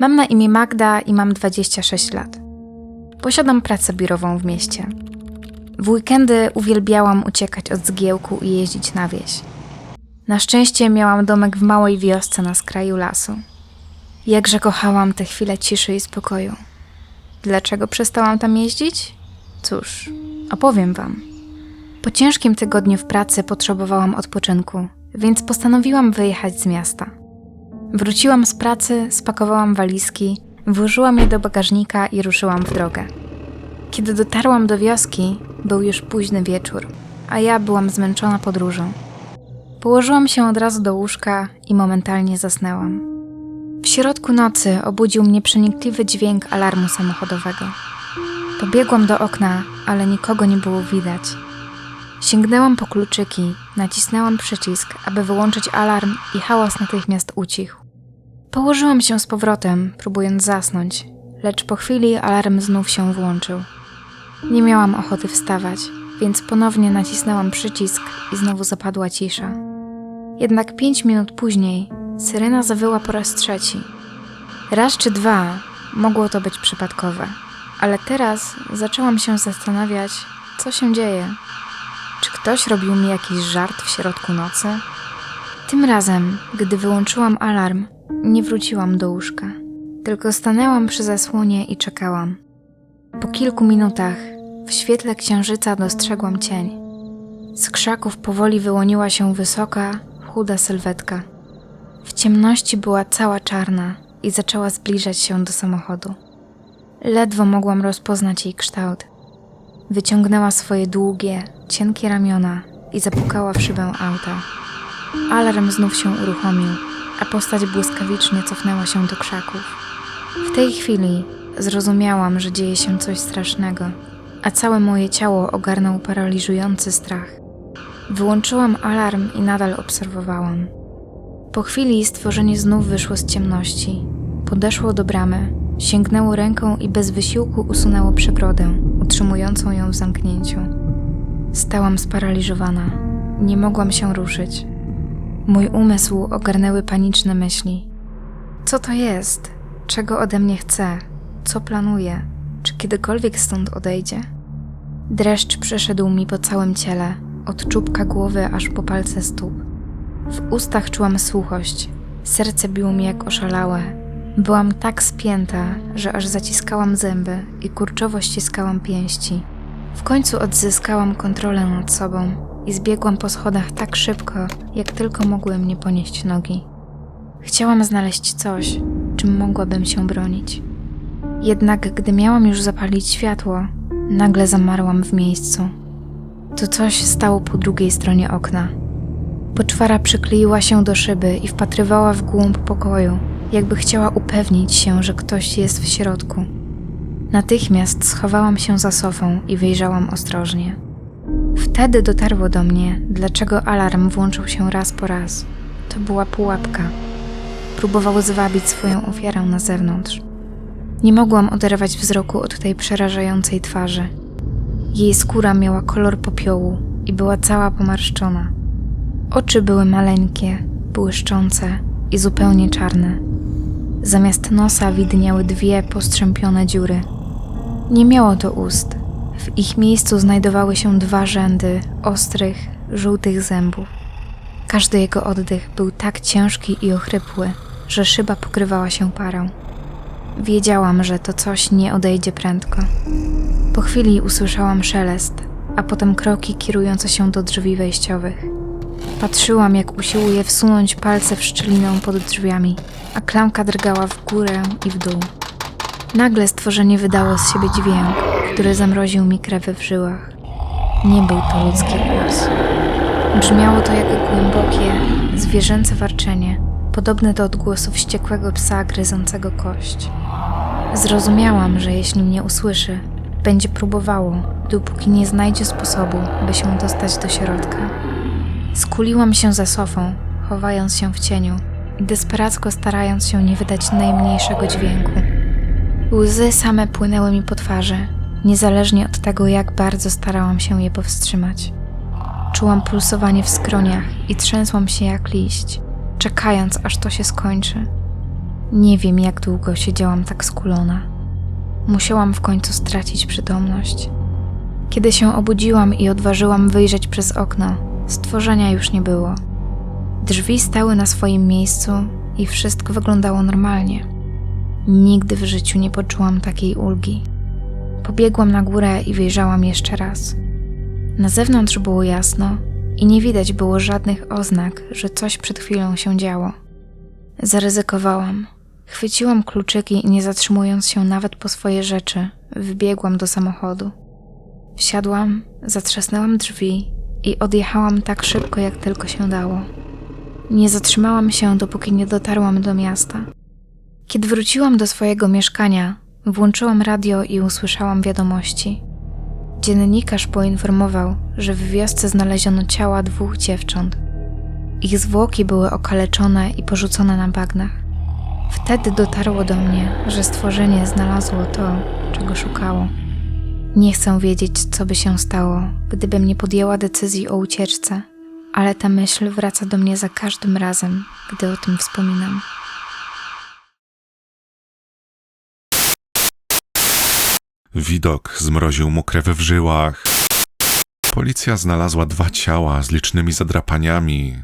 Mam na imię Magda i mam 26 lat. Posiadam pracę biurową w mieście. W weekendy uwielbiałam uciekać od zgiełku i jeździć na wieś. Na szczęście miałam domek w małej wiosce na skraju lasu. Jakże kochałam te chwile ciszy i spokoju. Dlaczego przestałam tam jeździć? Cóż, opowiem wam. Po ciężkim tygodniu w pracy potrzebowałam odpoczynku, więc postanowiłam wyjechać z miasta. Wróciłam z pracy, spakowałam walizki, włożyłam je do bagażnika i ruszyłam w drogę. Kiedy dotarłam do wioski, był już późny wieczór, a ja byłam zmęczona podróżą. Położyłam się od razu do łóżka i momentalnie zasnęłam. W środku nocy obudził mnie przenikliwy dźwięk alarmu samochodowego. Pobiegłam do okna, ale nikogo nie było widać. Sięgnęłam po kluczyki, nacisnęłam przycisk, aby wyłączyć alarm i hałas natychmiast ucichł. Położyłam się z powrotem, próbując zasnąć, lecz po chwili alarm znów się włączył. Nie miałam ochoty wstawać, więc ponownie nacisnęłam przycisk i znowu zapadła cisza. Jednak pięć minut później syrena zawyła po raz trzeci. Raz czy dwa mogło to być przypadkowe, ale teraz zaczęłam się zastanawiać, co się dzieje. Ktoś robił mi jakiś żart w środku nocy? Tym razem, gdy wyłączyłam alarm, nie wróciłam do łóżka, tylko stanęłam przy zasłonie i czekałam. Po kilku minutach w świetle księżyca dostrzegłam cień. Z krzaków powoli wyłoniła się wysoka, chuda sylwetka. W ciemności była cała czarna i zaczęła zbliżać się do samochodu. Ledwo mogłam rozpoznać jej kształt. Wyciągnęła swoje długie, cienkie ramiona i zapukała w szybę auta. Alarm znów się uruchomił, a postać błyskawicznie cofnęła się do krzaków. W tej chwili zrozumiałam, że dzieje się coś strasznego, a całe moje ciało ogarnął paraliżujący strach. Wyłączyłam alarm i nadal obserwowałam. Po chwili stworzenie znów wyszło z ciemności. Podeszło do bramy, sięgnęło ręką i bez wysiłku usunęło przegrodę, utrzymującą ją w zamknięciu. Stałam sparaliżowana. Nie mogłam się ruszyć. Mój umysł ogarnęły paniczne myśli. Co to jest? Czego ode mnie chce? Co planuje? Czy kiedykolwiek stąd odejdzie? Dreszcz przeszedł mi po całym ciele, od czubka głowy aż po palce stóp. W ustach czułam suchość, serce biło mi jak oszalałe. Byłam tak spięta, że aż zaciskałam zęby i kurczowo ściskałam pięści. W końcu odzyskałam kontrolę nad sobą i zbiegłam po schodach tak szybko, jak tylko mogły mnie ponieść nogi. Chciałam znaleźć coś, czym mogłabym się bronić. Jednak gdy miałam już zapalić światło, nagle zamarłam w miejscu. To coś stało po drugiej stronie okna. Poczwara przykleiła się do szyby i wpatrywała w głąb pokoju, jakby chciała upewnić się, że ktoś jest w środku. Natychmiast schowałam się za sofą i wyjrzałam ostrożnie. Wtedy dotarło do mnie, dlaczego alarm włączył się raz po raz. To była pułapka. Próbował zwabić swoją ofiarę na zewnątrz. Nie mogłam oderwać wzroku od tej przerażającej twarzy. Jej skóra miała kolor popiołu i była cała pomarszczona. Oczy były maleńkie, błyszczące i zupełnie czarne. Zamiast nosa widniały dwie postrzępione dziury. Nie miało to ust. W ich miejscu znajdowały się dwa rzędy ostrych, żółtych zębów. Każdy jego oddech był tak ciężki i ochrypły, że szyba pokrywała się parą. Wiedziałam, że to coś nie odejdzie prędko. Po chwili usłyszałam szelest, a potem kroki kierujące się do drzwi wejściowych. Patrzyłam, jak usiłuje wsunąć palce w szczelinę pod drzwiami, a klamka drgała w górę i w dół. Nagle stworzenie wydało z siebie dźwięk, który zamroził mi krew w żyłach. Nie był to ludzki głos. Brzmiało to jak głębokie, zwierzęce warczenie, podobne do odgłosów wściekłego psa gryzącego kość. Zrozumiałam, że jeśli mnie usłyszy, będzie próbowało, dopóki nie znajdzie sposobu, by się dostać do środka. Skuliłam się za sofą, chowając się w cieniu i desperacko starając się nie wydać najmniejszego dźwięku. Łzy same płynęły mi po twarzy, niezależnie od tego, jak bardzo starałam się je powstrzymać. Czułam pulsowanie w skroniach i trzęsłam się jak liść, czekając aż to się skończy. Nie wiem, jak długo siedziałam tak skulona. Musiałam w końcu stracić przytomność. Kiedy się obudziłam i odważyłam wyjrzeć przez okno, stworzenia już nie było. Drzwi stały na swoim miejscu i wszystko wyglądało normalnie. Nigdy w życiu nie poczułam takiej ulgi. Pobiegłam na górę i wyjrzałam jeszcze raz. Na zewnątrz było jasno i nie widać było żadnych oznak, że coś przed chwilą się działo. Zaryzykowałam. Chwyciłam kluczyki i nie zatrzymując się nawet po swoje rzeczy, wybiegłam do samochodu. Wsiadłam, zatrzasnęłam drzwi i odjechałam tak szybko, jak tylko się dało. Nie zatrzymałam się, dopóki nie dotarłam do miasta. Kiedy wróciłam do swojego mieszkania, włączyłam radio i usłyszałam wiadomości. Dziennikarz poinformował, że w wiosce znaleziono ciała dwóch dziewcząt. Ich zwłoki były okaleczone i porzucone na bagnach. Wtedy dotarło do mnie, że stworzenie znalazło to, czego szukało. Nie chcę wiedzieć, co by się stało, gdybym nie podjęła decyzji o ucieczce, ale ta myśl wraca do mnie za każdym razem, gdy o tym wspominam. Widok zmroził mu krew w żyłach. Policja znalazła dwa ciała z licznymi zadrapaniami,